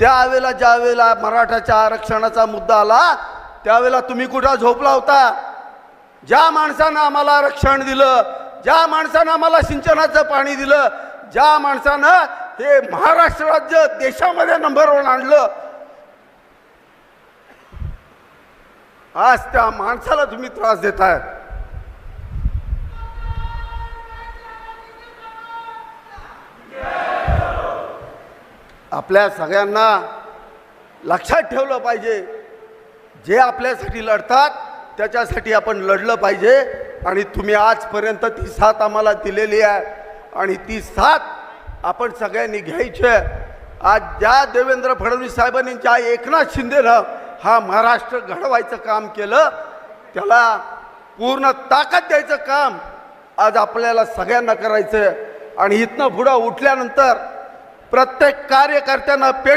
त्यावेळेला ज्या वेळेला मराठाच्या आरक्षणाचा मुद्दा आला त्यावेळेला तुम्ही कुठं झोपला होता? ज्या माणसानं आम्हाला आरक्षण दिलं ज्या माणसानं आम्हाला सिंचनाचं पाणी दिलं ज्या माणसानं हे महाराष्ट्र राज्य देशामध्ये नंबर वन आणलं. आज त्या माणसाला तुम्ही त्रास देताय. आपल्या सगळ्यांना लक्षात ठेवलं पाहिजे. जे आपल्यासाठी लढतात त्याच्यासाठी आपण लढलं पाहिजे. आणि तुम्ही आजपर्यंत ती साथ आम्हाला दिलेली आहे. आणि ती साथ आपण सगळ्यांनी घ्यायची आहे. आज ज्या देवेंद्र फडणवीस साहेबांनी ज्या एकनाथ शिंदेनं हा महाराष्ट्र घडवायचं काम केलं त्याला पूर्ण ताकद द्यायचं काम आज आपल्याला सगळ्यांना करायचं आणि इथनं पुढं उठल्यानंतर प्रत्येक कार्यकर्त्यांना पेट